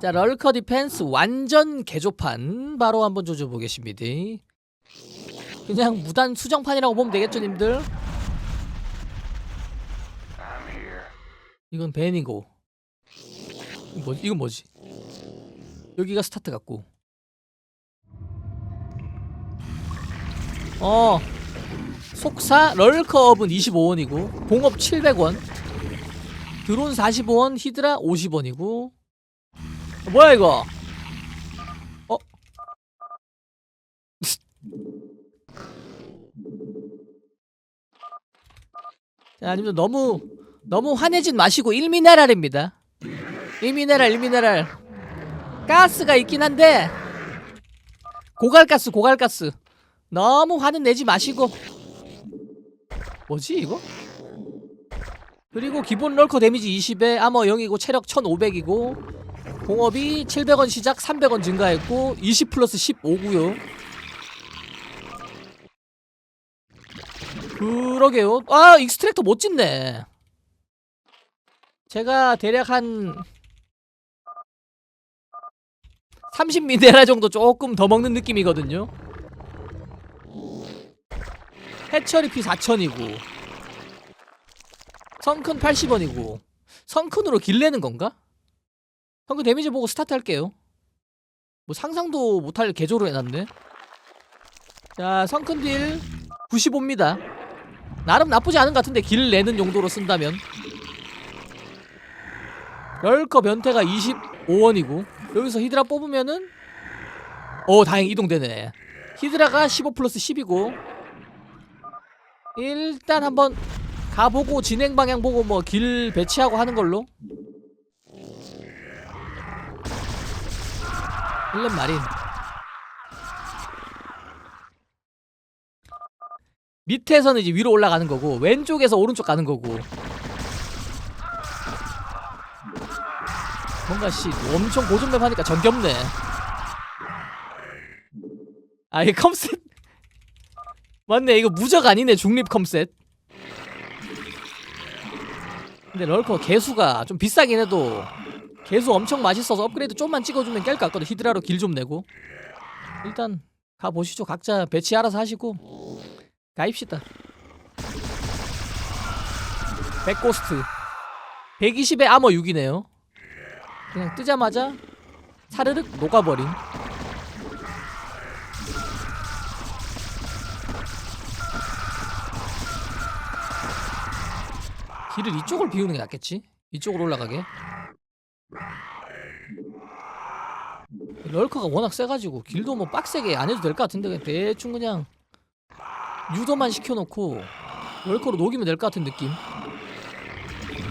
자 럴커 디펜스 완전 개조판 바로 한번 조져보겠습니다 그냥 무단 수정판이라고 보면 되겠죠 님들 이건 벤이고 이건 뭐지? 이건 뭐지? 여기가 스타트 같고 어 속사 럴커업은 25원이고 공업 700원 드론 45원 히드라 50원이고 뭐야 이거? 어? 자 아니면 너무 너무 화내진 마시고 1미네랄입니다. 1미네랄 1미네랄. 가스가 있긴 한데 고갈가스 고갈가스. 너무 화는 내지 마시고. 뭐지 이거? 그리고 기본 럴커 데미지 20에 아머 0이고 체력 1500이고 공업이 700원 시작 300원 증가했고 20 플러스 15고요. 그러게요. 아 익스트랙터 못 짓네 제가 대략 한 30미네랄 정도 조금 더 먹는 느낌이거든요. 해처리 피 4천이고 성큰 80원이고 성큰으로 길 내는 건가? 성큰 데미지 보고 스타트 할게요. 뭐 상상도 못할 개조로 해놨네. 자 성큰 딜 95입니다. 나름 나쁘지 않은 것 같은데 길 내는 용도로 쓴다면. 럴커 변태가 25원이고 여기서 히드라 뽑으면은 오 다행히 이동되네. 히드라가 15 플러스 10이고 일단 한번 가보고 진행 방향 보고 뭐 길 배치하고 하는 걸로 일렘 마린 밑에서는 이제 위로 올라가는 거고 왼쪽에서 오른쪽 가는 거고. 뭔가 씨 엄청 고전맵 하니까 정겹네. 아이 컴셋. 맞네 이거 무적 아니네 중립 컴셋. 근데 럴커 개수가 좀 비싸긴 해도 개수 엄청 맛있어서 업그레이드 좀만 찍어주면 깰 것 같거든. 히드라로 길 좀 내고. 일단 가보시죠. 각자 배치 알아서 하시고 가입시다. 백고스트. 120에 아머 6이네요. 그냥 뜨자마자 사르륵 녹아버린. 길을 이쪽을 비우는 게 낫겠지? 이쪽으로 올라가게 럴커가 워낙 세가지고 길도 뭐 빡세게 안 해도 될 것 같은데 그냥 대충 그냥 유도만 시켜놓고 럴커로 녹이면 될 것 같은 느낌.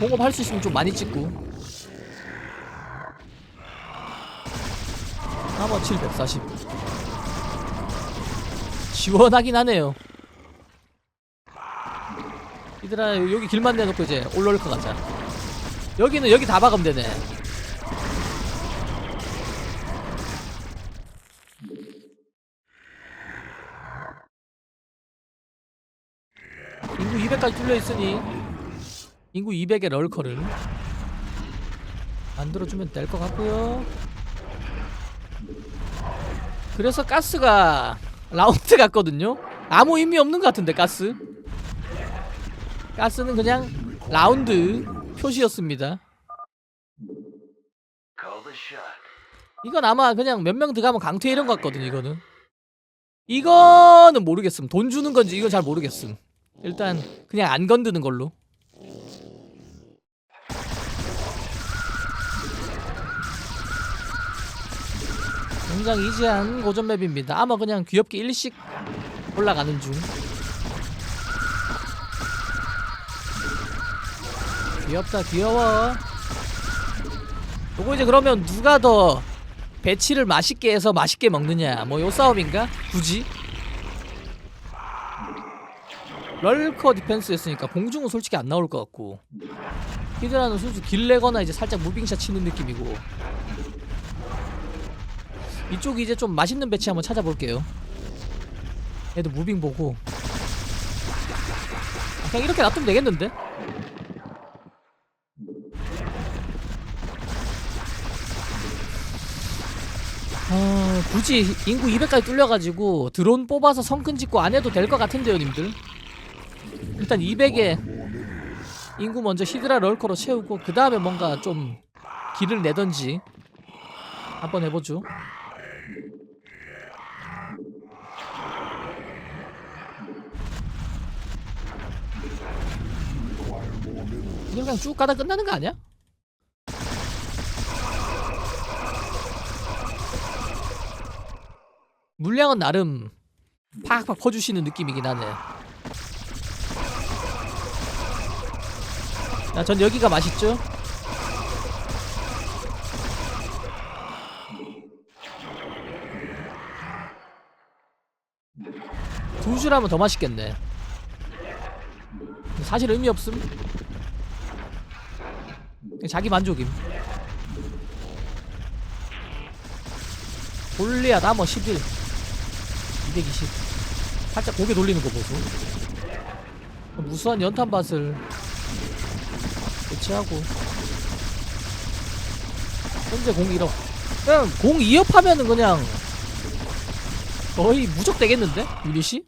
공업할 수 있으면 좀 많이 찍고. 아머 740 시원하긴 하네요. 얘들아 여기 길만 내놓고 이제 올롤커 가자 여기는 여기 다 박으면 되네 인구 200까지 뚫려있으니 인구 200의 럴커를 만들어주면 될 것 같고요 그래서 가스가 라운드 같거든요 아무 의미 없는 것 같은데 가스 가스는 그냥 라운드 표시였습니다. 이건 아마 그냥 몇 명 들어가면 강퇴 이런 것 같거든 이거는. 이거는 모르겠음. 돈 주는 건지 이건 잘 모르겠음. 일단 그냥 안 건드는 걸로. 굉장히 이지한 고전 맵입니다. 아마 그냥 귀엽게 일씩 올라가는 중. 귀엽다 귀여워 요거 이제 그러면 누가 더 배치를 맛있게 해서 맛있게 먹느냐 뭐 요 싸움인가? 굳이? 럴커 디펜스였으니까 봉중은 솔직히 안 나올 것 같고 히드라는 순수 길 내거나 이제 살짝 무빙샷 치는 느낌이고 이쪽이 이제 좀 맛있는 배치 한번 찾아볼게요 얘도 무빙 보고 아, 그냥 이렇게 놔두면 되겠는데? 어, 굳이 인구 200까지 뚫려가지고 드론 뽑아서 성큰 짓고 안 해도 될 것 같은데요, 님들. 일단 200에 인구 먼저 히드라 럴커로 채우고 그 다음에 뭔가 좀 길을 내던지 한번 해보죠. 이거 그냥 쭉 가다 끝나는 거 아니야? 물량은 나름 팍팍 퍼주시는 느낌이긴 하네. 자, 전 여기가 맛있죠? 두 줄 하면 더 맛있겠네. 사실 의미 없음. 자기 만족임. 골리앗 아머 11 220 살짝 고개 돌리는 거 보소 무수한 연탄밭을 대체하고 현재 공 1업 그냥 공 2업 하면은 그냥 거의 무적 되겠는데? 유닛이?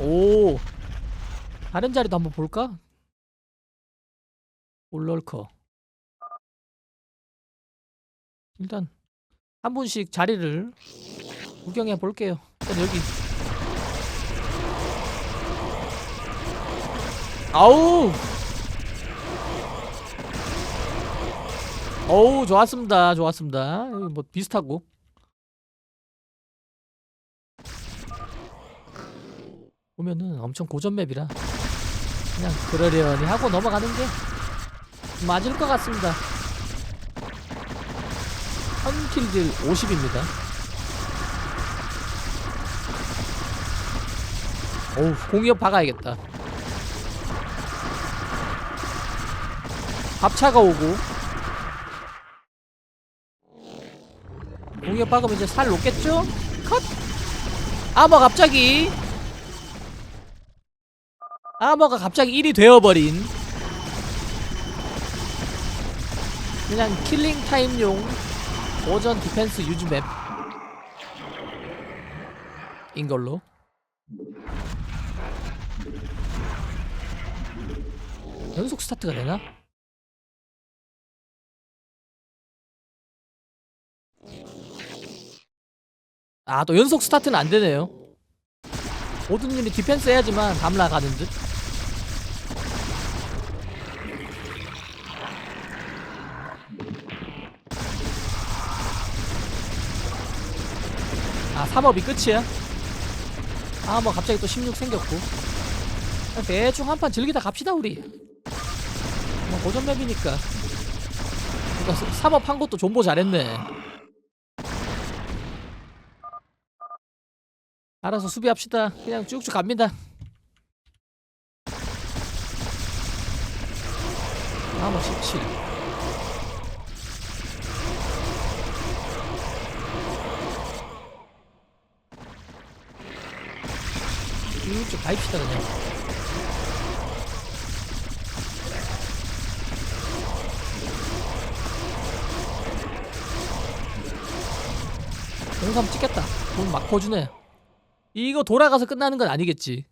오 다른 자리도 한번 볼까? 올럴커 일단 한 분씩 자리를 구경해 볼게요 일단 여기 아우 어우 좋았습니다 좋았습니다 뭐 비슷하고 보면은 엄청 고전 맵이라 그냥 그러려니 하고 넘어가는 게 맞을 것 같습니다. 선킬들 50입니다. 어우, 공이업 박아야겠다. 밥차가 오고 공이업 박으면 이제 살 녹겠죠? 컷! 아머 갑자기 아머가 갑자기 1이 되어버린 그냥 킬링 타임용 오전 디펜스 유즈 맵 인 걸로 연속 스타트가 되나? 아 또 연속 스타트는 안 되네요. 모든 유닛 디펜스 해야지만 담라 가는 듯. 아 3업이 끝이야? 아 뭐 갑자기 또 16 생겼고. 대충 한 판 즐기다 갑시다 우리. 뭐 고전 맵이니까. 그러니까 3업 한 것도 존보 잘했네 알아서 수비합시다. 그냥 쭉쭉 갑니다. 아뭐 17 쭉쭉 가입시다 그냥. 영상 찍겠다. 돈 막 퍼주네 이거 돌아가서 끝나는 건 아니겠지.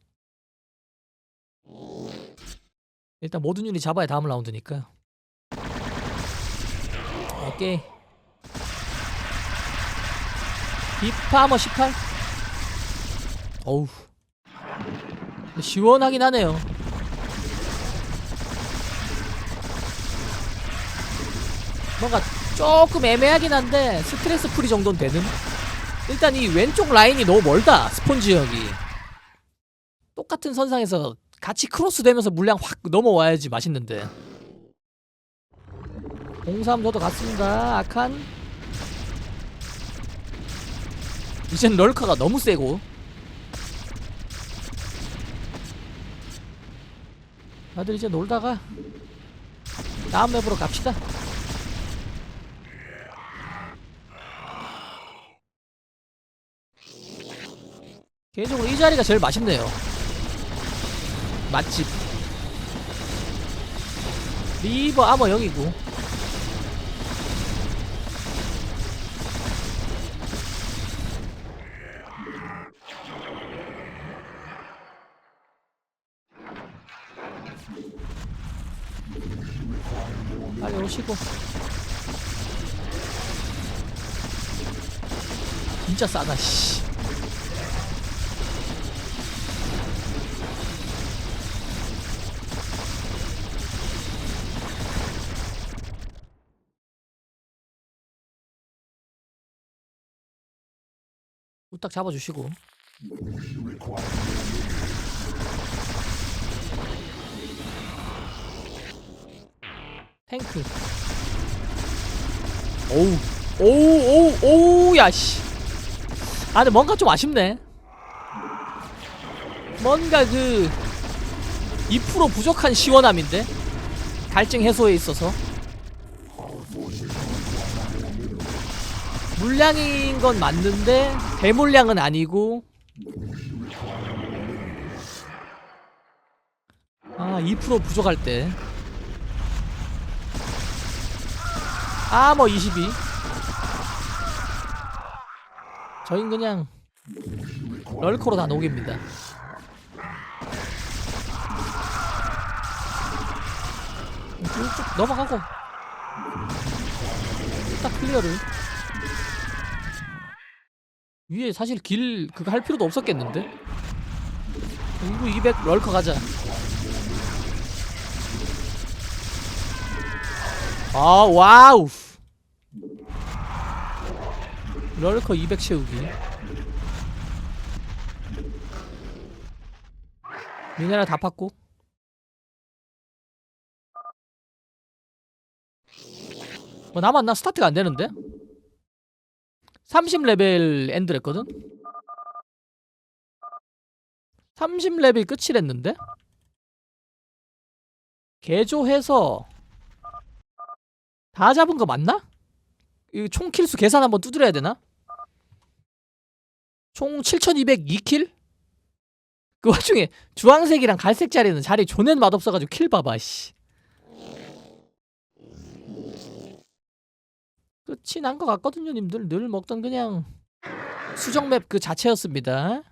일단 모든 유닛 잡아야 다음 라운드니까. 오케이. 딥파머 18 어우. 시원하긴 하네요. 뭔가 조금 애매하긴 한데 스트레스 풀이 정도는 되는. 일단 이 왼쪽 라인이 너무 멀다. 스폰지 형이. 똑같은 선상에서 같이 크로스 되면서 물량 확 넘어와야지 맛있는데. 03 저도 갔습니다. 아칸. 이젠 럴커가 너무 세고 다들 이제 놀다가 다음 맵으로 갑시다. 개인적으로 이 자리가 제일 맛있네요. 맛집. 리버 아머 여기고 빨리 오시고 진짜 싸다 씨 후딱 잡아주시고. 탱크 오우 오우 오우 오우 야씨. 아 근데 뭔가 좀 아쉽네. 뭔가 그 2% 부족한 시원함인데? 갈증 해소에 있어서 물량인 건 맞는데 대물량은 아니고 아 2% 부족할 때 아 뭐 22. 저흰 그냥 럴커로 다 녹입니다. 쭉쭉 넘어가고 딱 클리어를 위에 사실 길 그거 할 필요도 없었겠는데? 인구 200 럴커 가자. 아 와우! 럴커 200 채우기. 미네랄 다 팠고. 뭐 남았나? 스타트가 안 되는데? 30레벨 엔드를 했거든? 30레벨 끝이랬는데? 개조해서 다 잡은 거 맞나? 이 총 킬수 계산 한번 두드려야 되나? 총 7202킬? 그 와중에 주황색이랑 갈색 자리는 자리 존엔 맛없어가지고 킬 봐봐 씨 끝이 난 것 같거든요 님들. 늘 먹던 그냥 수정맵 그 자체였습니다